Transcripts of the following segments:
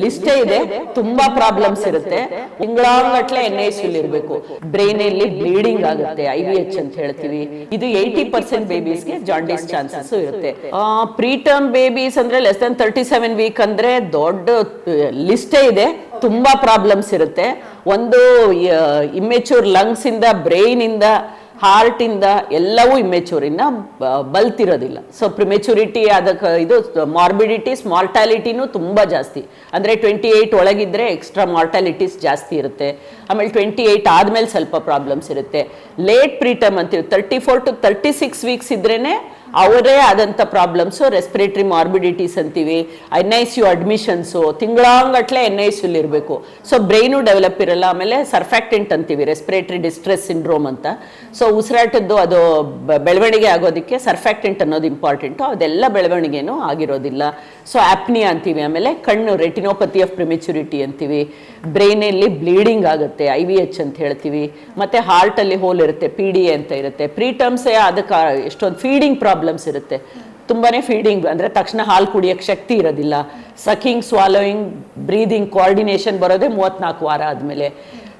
ಲಿಸ್ಟೇ ಇದೆ, ತುಂಬಾ ಪ್ರಾಬ್ಲಮ್ಸ್ ಇರುತ್ತೆ. ತಿಂಗಳಾಂಗಟ್ಲೆ ಎನ್ ಐ ಇರಬೇಕು. ಬ್ರೈನ್ ಅಲ್ಲಿ ಬ್ಲೀಡಿಂಗ್ ಆಗುತ್ತೆ, ಐ ವಿ ಎಚ್ ಅಂತ ಹೇಳ್ತೀವಿ. ಇದು ಏಯ್ಟಿ ಪರ್ಸೆಂಟ್ ಬೇಬೀಸ್ಗೆ ಜಾಂಡಿಸ್ ಚಾನ್ಸಸ್ ಇರುತ್ತೆ. ಪ್ರೀ ಟರ್ಮ್ ಬೇಬೀಸ್ ಅಂದ್ರೆ less than thirty seven week ಅಂದ್ರೆ ದೊಡ್ಡ ಲಿಸ್ಟೇ ಇದೆ. ತುಂಬಾ ಪ್ರಾಬ್ಲಮ್ಸ್ ಇರುತ್ತೆ. ಒಂದು ಇಮ್ಮೆಚೂರ್ ಲಂಗ್ಸ್ ಇಂದ ಬ್ರೈನ್ ಇಂದ ಹಾರ್ಟ್ ಇಂದ ಎಲ್ಲವೂ ಇಮ್ಮೆಚೂರ್ ಇನ್ನ ಬಲ್ತಿರೋದಿಲ್ಲ. ಸೊ ಪ್ರಿಮೆಚುರಿಟಿ ಅದಕ್ಕೆ ಇದು ಮಾರ್ಬಿಡಿಟೀಸ್ ಮಾರ್ಟಾಲಿಟಿನೂ ತುಂಬ ಜಾಸ್ತಿ. ಅಂದರೆ ಟ್ವೆಂಟಿ ಏಯ್ಟ್ ಒಳಗಿದ್ರೆ ಎಕ್ಸ್ಟ್ರಾ ಮಾರ್ಟಾಲಿಟೀಸ್ ಜಾಸ್ತಿ ಇರುತ್ತೆ. ಆಮೇಲೆ ಟ್ವೆಂಟಿ ಏಯ್ಟ್ ಆದಮೇಲೆ ಸ್ವಲ್ಪ ಪ್ರಾಬ್ಲಮ್ಸ್ ಇರುತ್ತೆ. ಲೇಟ್ ಪ್ರೀಟಮ್ ಅಂತೀವಿ thirty four to thirty six weeks ಇದ್ರೇನೆ ಅವರೇ ಆದಂಥ ಪ್ರಾಬ್ಲಮ್ಸು ರೆಸ್ಪಿರೇಟ್ರಿ ಮಾರ್ಬಿಡಿಟೀಸ್ ಅಂತೀವಿ N I C U admissions ತಿಂಗಳಾಂಗಟ್ಲೆ N I C ಇರಬೇಕು. ಸೊ ಬ್ರೈನು ಡೆವಲಪ್ ಇರಲ್ಲ, ಆಮೇಲೆ ಸರ್ಫ್ಯಾಕ್ಟೆಂಟ್ ಅಂತೀವಿ ರೆಸ್ಪಿರೇಟ್ರಿ ಡಿಸ್ಟ್ರೆಸ್ ಸಿಂಡ್ರೋಮ್ ಅಂತ. ಸೊ ಉಸಿರಾಟದ್ದು ಅದು ಬೆಳವಣಿಗೆ ಆಗೋದಕ್ಕೆ ಸರ್ಫ್ಯಾಕ್ಟೆಂಟ್ ಅನ್ನೋದು ಇಂಪಾರ್ಟೆಂಟು ಅದೆಲ್ಲ ಬೆಳವಣಿಗೆನೂ ಆಗಿರೋದಿಲ್ಲ. ಸೊ ಆಪ್ನಿಯಾ ಅಂತೀವಿ, ಆಮೇಲೆ ಕಣ್ಣು ರೆಟಿನೋಪತಿ ಆಫ್ ಪ್ರಿಮೆಚುರಿಟಿ ಅಂತೀವಿ. ಬ್ರೈನಲ್ಲಿ ಬ್ಲೀಡಿಂಗ್ ಆಗುತ್ತೆ ಐ ವಿ ಎಚ್ ಅಂತ ಹೇಳ್ತೀವಿ. ಮತ್ತೆ ಹಾರ್ಟಲ್ಲಿ ಹೋಲ್ ಇರುತ್ತೆ ಪಿ ಡಿ ಎ ಅಂತ ಇರುತ್ತೆ. ಪ್ರೀ ಟರ್ಮ್ಸೇ ಅದಕ್ಕೆ ಎಷ್ಟೊಂದು ಫೀಡಿಂಗ್ ಪ್ರಾಬ್ಲಮ್ಸ್ ಇರುತ್ತೆ. ತುಂಬಾನೇ ಫೀಡಿಂಗ್ ಅಂದ್ರೆ ತಕ್ಷಣ ಹಾಲು ಕುಡಿಯೋಕ್ಕೆ ಶಕ್ತಿ ಇರೋದಿಲ್ಲ. ಸಕಿಂಗ್ ಸ್ವಾಲೋಯಿಂಗ್ ಬ್ರೀದಿಂಗ್ ಕೋಆರ್ಡಿನೇಷನ್ ಬರೋದೇ ಮೂವತ್ನಾಲ್ಕು ವಾರ ಆದಮೇಲೆ.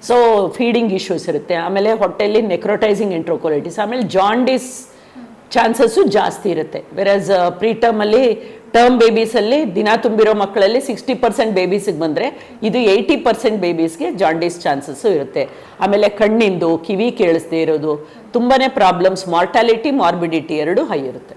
ಸೊ ಫೀಡಿಂಗ್ ಇಶ್ಯೂಸ್ ಇರುತ್ತೆ. ಆಮೇಲೆ ಹೊಟ್ಟೆಯಲ್ಲಿ ನೆಕ್ರೋಟೈಸಿಂಗ್ ಎಂಟ್ರೋಕೊಲೈಟಿಸ್ ಆಮೇಲೆ ಜಾಂಡಿಸ್ ಚಾನ್ಸಸ್ಸು ಜಾಸ್ತಿ ಇರುತ್ತೆ. ವೆರಸ್ ಪ್ರೀಟರ್ಮ್ ಅಲ್ಲಿ ಟರ್ಮ್ ಬೇಬೀಸಲ್ಲಿ ದಿನ ತುಂಬಿರೋ ಮಕ್ಕಳಲ್ಲಿ ಸಿಕ್ಸ್ಟಿ ಪರ್ಸೆಂಟ್ ಬೇಬೀಸಿಗೆ ಬಂದರೆ ಇದು ಏಯ್ಟಿ ಪರ್ಸೆಂಟ್ ಬೇಬೀಸ್ಗೆ ಜಾಂಡೀಸ್ ಚಾನ್ಸಸ್ಸು ಇರುತ್ತೆ. ಆಮೇಲೆ ಕಣ್ಣಿಂದು, ಕಿವಿ ಕೇಳಿಸ್ದೇ ಇರೋದು, ತುಂಬಾನೇ ಪ್ರಾಬ್ಲಮ್ಸ್, ಮಾರ್ಟಾಲಿಟಿ, ಮಾರ್ಬಿಡಿಟಿ ಎರಡು ಹೈ ಇರುತ್ತೆ.